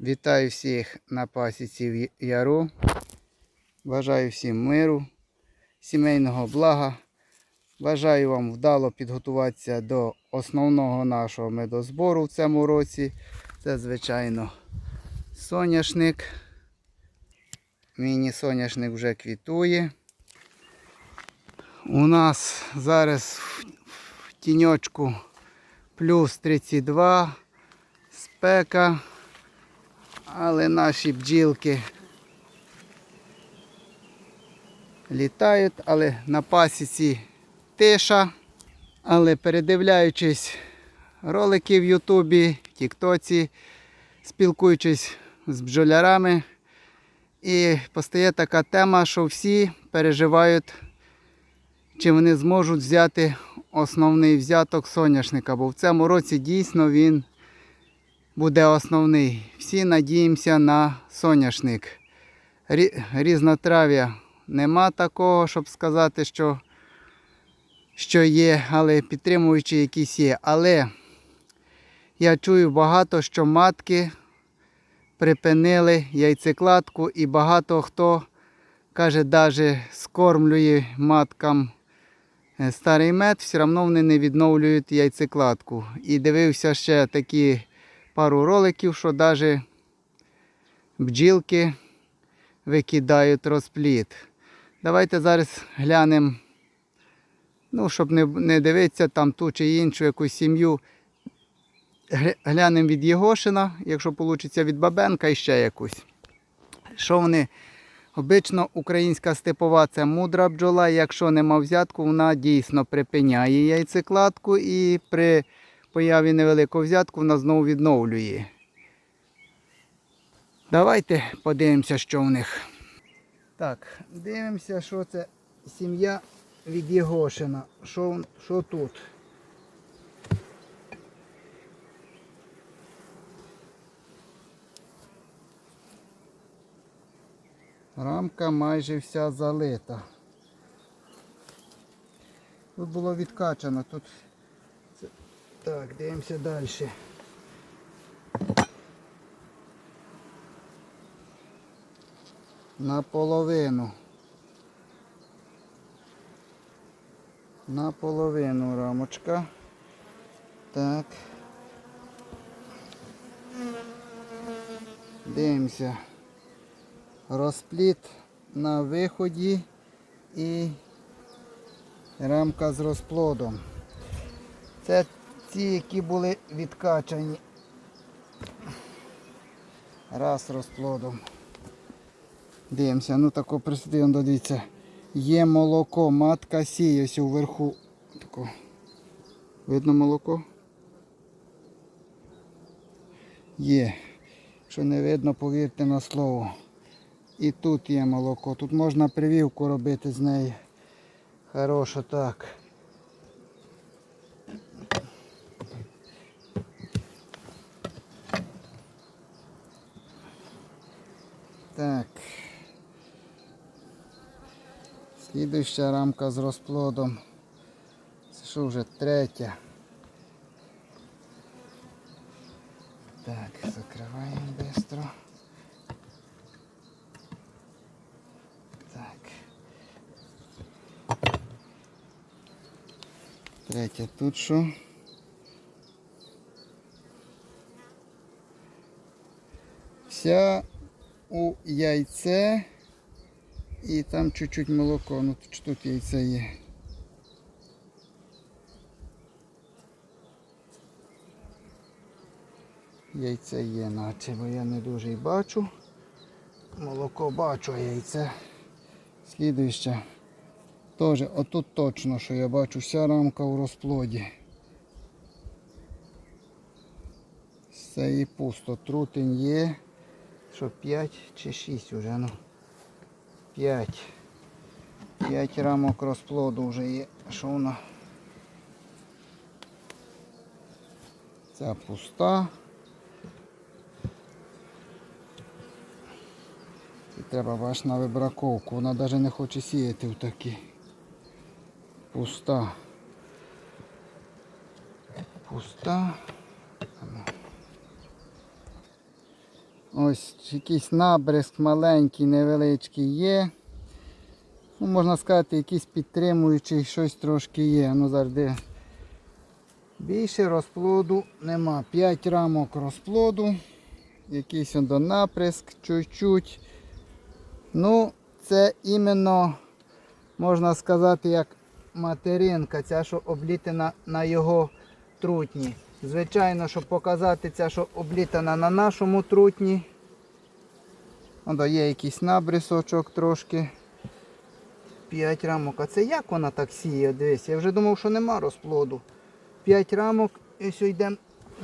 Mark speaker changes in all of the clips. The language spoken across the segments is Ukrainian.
Speaker 1: Вітаю всіх на пасіці в Яру. Бажаю всім миру, сімейного блага. Бажаю вам вдало підготуватися до основного нашого медозбору в цьому році. Це, звичайно, соняшник. Міні-соняшник вже квітує. У нас зараз в тіньочку плюс 32 спека. Але наші бджілки літають, але на пасіці тиша. Але передивляючись ролики в Ютубі, Тіктоці, спілкуючись з бджолярами, і постає така тема, що всі переживають, чи вони зможуть взяти основний взяток соняшника, бо в цьому році дійсно він буде основний. Всі надіємося на соняшник. Різнотрав'я нема такого, щоб сказати, що, що є, але підтримуючі якісь є. Але я чую багато, що матки припинили яйцекладку і багато хто каже, навіть скормлює маткам е, старий мед, все одно вони не відновлюють яйцекладку. І дивився ще такі пару роликів, що навіть бджілки викидають розплід. Давайте зараз глянемо, ну, щоб не, не дивитися там ту чи іншу якусь сім'ю. Глянемо від Єгошина, якщо вийде від Бабенка і ще якусь. Що вони? Обично українська степова це мудра бджола. Якщо нема взятку, вона дійсно припиняє яйцекладку і при появі невеликого взятку вона знову відновлює. Давайте подивимося, що в них. Так, дивимося, що це сім'я від Єгошина. Що, що тут? Рамка майже вся залита. Тут було відкачано, тут так, дивимося далі. Наполовину. Наполовину рамочка. Так. Дивимося. Розпліт на виході і рамка з розплодом. Це ті, які були відкачані. Раз розплодом. Дивимося, ну тако присидимо, дивіться. Є молоко, матка сіє ось вверху. Тако. Видно молоко? Є. Що не видно, повірте на слово. І тут є молоко. Тут можна привівку робити з неї. Хорошо так. Так. Слідуюча рамка з розплодом. Це що вже третя. Так, закриваємо швидко. Так. Третя тут що? Вся у яйце і там чуть-чуть молоко, ну тут, тут яйце є. Яйце є, наче, бо я не дуже і бачу. Молоко бачу, а яйце. Слідуюче. Теж отут точно, що я бачу, вся рамка у розплоді. Все і пусто. Трутень є. Що 5 чи 6 вже, ну. 5. 5 рамок розплоду вже є. Що воно? Ця пуста. І треба бач на вибраковку. Вона навіть не хоче сіяти в такі. Пуста. Пуста. Ось якийсь набризк маленький, невеличкий є. Ну, можна сказати, якийсь підтримуючий, щось трошки є. Ну завжди більше розплоду нема. 5 рамок розплоду. Якийсь наприск, чуть-чуть. Ну, це іменно, можна сказати, як материнка, ця, що облітена на його трутні. Звичайно, щоб показати ця, що облітана на нашому трутні. Оно є якийсь набрисочок трошки. 5 рамок. А це як вона так сіє? Дивись, я вже думав, що нема розплоду. 5 рамок і все йдемо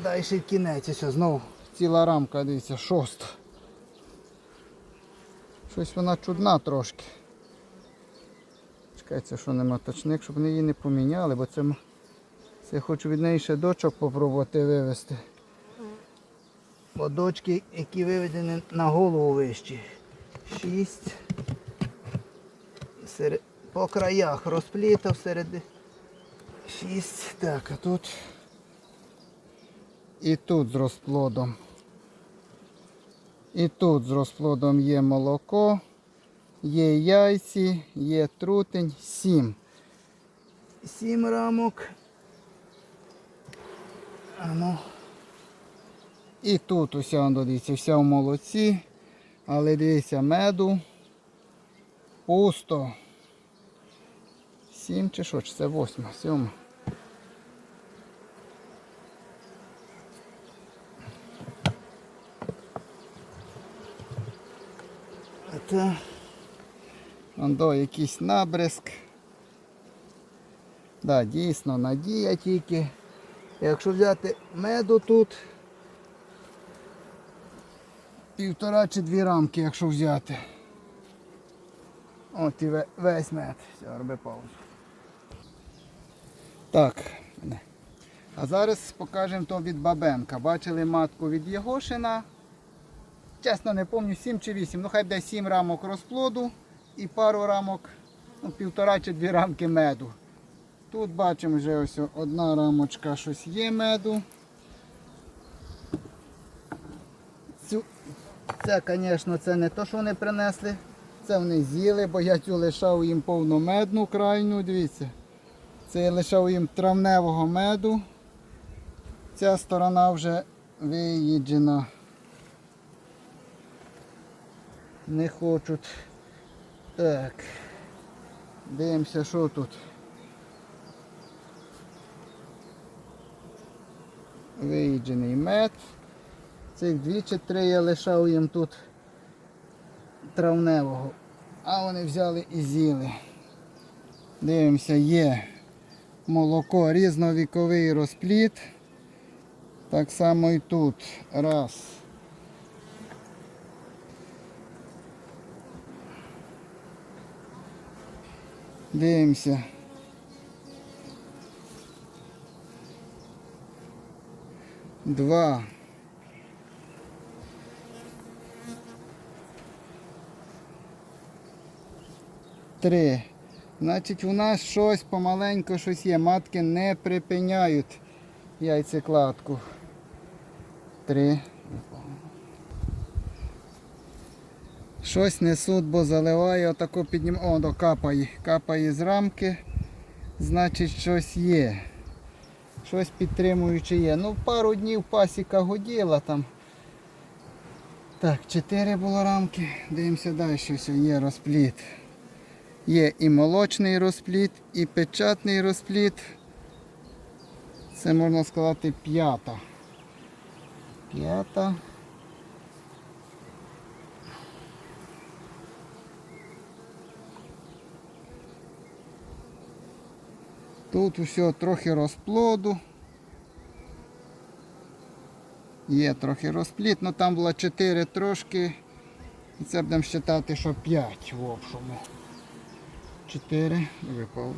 Speaker 1: далі в кінець. Ось знову ціла рамка, дивіться, шоста. Щось вона чудна трошки. Чекається, що нема точник, щоб її не поміняли, бо це, це я хочу від неї ще дочок попробувати вивезти. Бо дочки, які виведені на голову вищі. Шість. Серед... По краях розплітав серед. Шість. Так, а тут. І тут з розплодом. І тут з розплодом є молоко, є яйці, є трутень, сім. Сім рамок. А. І тут уся, дивіться, вся в молоці. Але дивіться, меду пусто. Сім чи що, чи це восьма, сьома. Це Ондо якийсь набризк. Да, дійсно, надія тільки. Якщо взяти меду тут, півтора чи дві рамки, якщо взяти. От і весь мед. Все, роби паузу. Так. А зараз покажемо то від Бабенка. Бачили матку від Єгошина. Чесно, не пам'ятаю, 7 чи 8. Ну хай буде 7 рамок розплоду і пару рамок, ну, півтора чи дві рамки меду. Тут бачимо вже ось одна рамочка щось є меду. Це, звісно, це не то, що вони принесли. Це вони з'їли, бо я цю лишав їм повномедну крайню, дивіться. Це я лишав їм травневого меду. Ця сторона вже виїджена. Не хочуть. Так. Дивимося, що тут. Виїджений мед. Цих дві чи три я лишав їм тут травневого. А вони взяли і з'їли. Дивимося, є молоко, різновіковий розпліт. Так само і тут. Раз. Дивимося. Два. Три. Значить, у нас щось помаленьку щось є. Матки не припиняють яйцекладку. Три. Щось несуть, бо заливає, отако піднім... О, до капає. Капає з рамки. Значить, щось є. Щось підтримуюче є. Ну, пару днів пасіка годіла там. Так, чотири було рамки. Дивимося далі, все є розпліт. Є і молочний розпліт, і печатний розпліт. Це можна сказати п'ята. П'ята. Тут усе трохи розплоду. Є трохи розпліт, але там було 4 трошки. І це будемо вважати, що 5 в общому. 4 випав.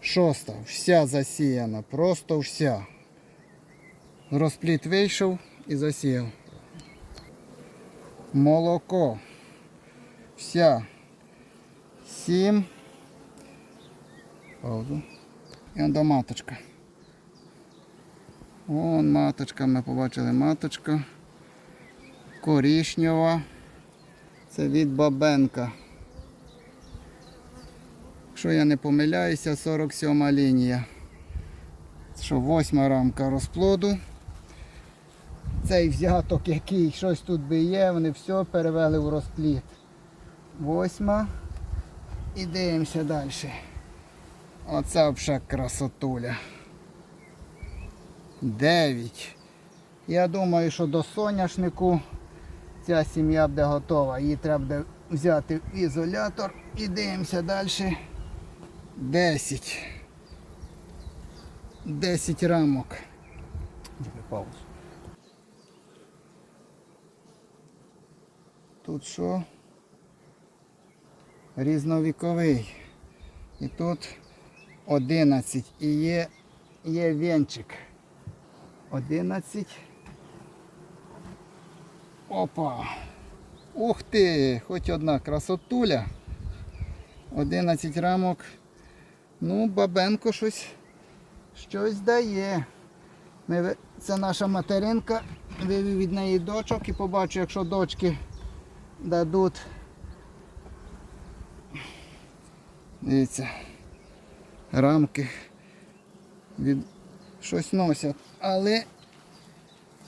Speaker 1: Шоста. Вся засіяна. Просто вся. Розпліт вийшов і засіяв. Молоко. Вся. Сім. Паузу. І он до маточка. Вон маточка, ми побачили маточка. Корішньова. Це від Бабенка. Якщо я не помиляюся, 47 лінія. Що восьма рамка розплоду. Цей взяток, який щось тут би є, вони все перевели в розплід. Восьма. І дивимося далі. Оце взагалі красотуля. Дев'ять. Я думаю, що до соняшнику ця сім'я буде готова. Її треба буде взяти в ізолятор і дивимося далі. 10. 10 рамок.
Speaker 2: Паузу.
Speaker 1: Тут що? Різновіковий. І тут 11. І є, є венчик. 11. Опа. Ух ти! Хоч одна красотуля. 11 рамок. Ну, бабенко щось, щось дає. Ми, це наша материнка. Вивів від неї дочок і побачу, якщо дочки дадуть. Дивіться, рамки від щось носять. Але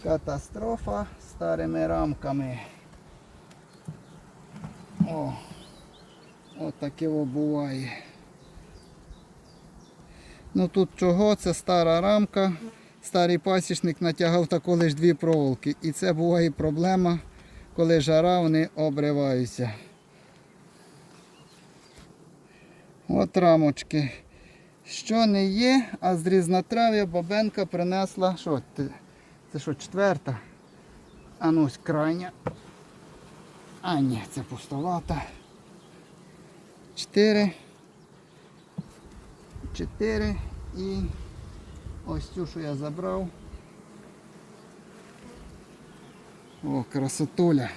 Speaker 1: катастрофа старими рамками. О, от таке буває. Ну тут чого? Це стара рамка. Старий пасічник натягав тако лише дві проволоки. І це буває проблема, коли жара вони обриваються. От рамочки. Що не є, а з різнотрав'я бабенка принесла. Що? Це що, четверта? А ну ось крайня. А ні, це пустовата. Чотири. Чотири і ось цю, що я забрав. О, красотуля.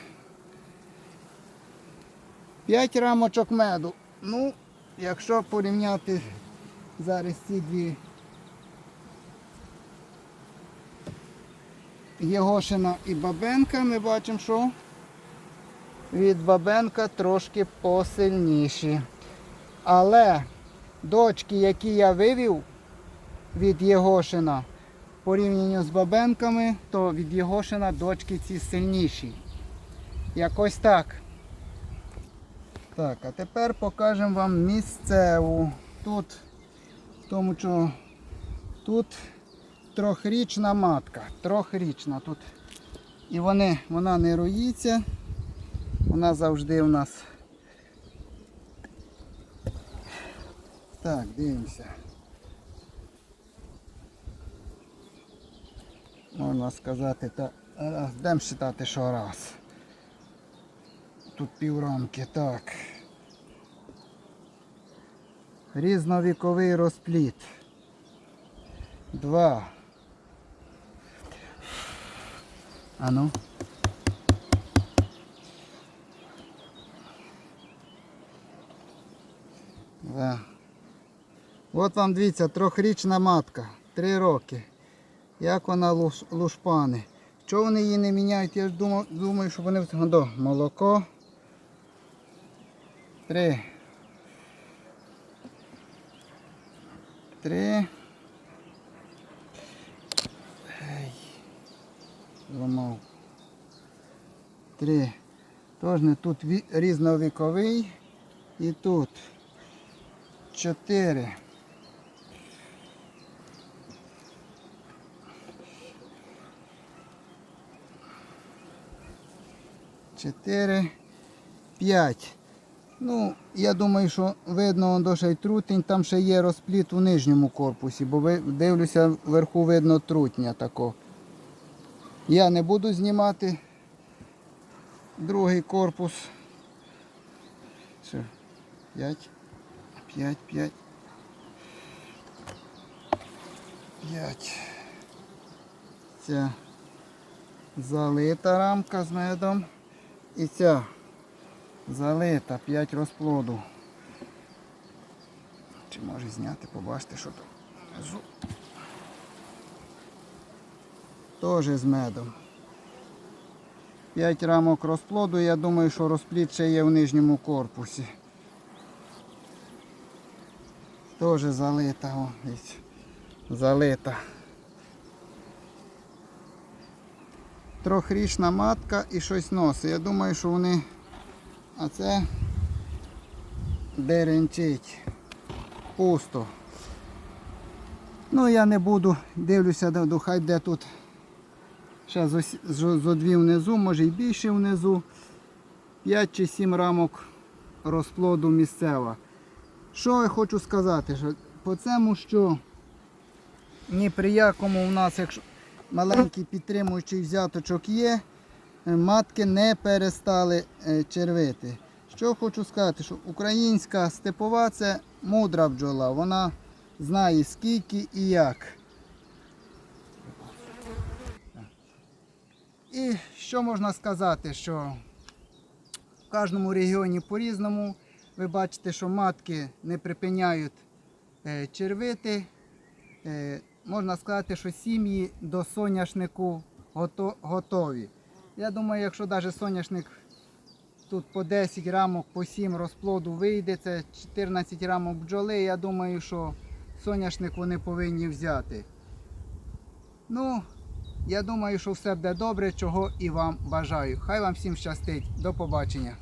Speaker 1: П'ять рамочок меду. Ну, якщо порівняти зараз ці дві Єгошина і Бабенка, ми бачимо, що від Бабенка трошки посильніші. Але дочки, які я вивів від Єгошина, порівняно з Бабенками, то від Єгошина дочки ці сильніші. Якось так. Так, а тепер покажемо вам місцеву. Тут, тому що тут трьохрічна матка. Трьохрічна тут. І вони, вона не роїться. Вона завжди у нас. Так, дивимося. Можна сказати, та. Дем считати, що раз. Тут піврамки, так. Різновіковий розпліт. Два. А От вам дивіться, трьохрічна матка, три роки. Як вона луш, лушпане. Чого вони її не міняють? Я ж думав, думаю, що вони до молоко. Три. Три. Ей. Зламав. Три. Тож не тут ві- різновіковий. І тут. Чотири. Чотири. П'ять. Ну, я думаю, що видно он ще й трутень, там ще є розпліт у нижньому корпусі, бо дивлюся, вверху видно трутня тако. Я не буду знімати другий корпус. Все. П'ять. П'ять, п'ять. П'ять. Ця залита рамка з медом. І ця залита 5 розплоду. Чи може зняти, побачите, що внизу. Теж з медом. 5 рамок розплоду, я думаю, що розплід ще є в нижньому корпусі. Теж залита, о, залита. Трьохрічна матка і щось носить. Я думаю, що вони. А це деренчить. Пусто. Ну я не буду, дивлюся, хай де тут ще зо, зо, дві внизу, може і більше внизу. 5 чи 7 рамок розплоду місцева. Що я хочу сказати? Що по цьому, що ні при якому у нас, якщо маленький підтримуючий взяточок є, е, матки не перестали е, червити. Що хочу сказати, що українська степова це мудра бджола. Вона знає скільки і як. І що можна сказати, що в кожному регіоні по-різному. Ви бачите, що матки не припиняють е, червити. Можна сказати, що сім'ї до соняшнику готові. Я думаю, якщо навіть соняшник тут по 10 рамок, по 7 розплоду вийде, це 14 рамок бджоли, я думаю, що соняшник вони повинні взяти. Ну, я думаю, що все буде добре, чого і вам бажаю. Хай вам всім щастить. До побачення.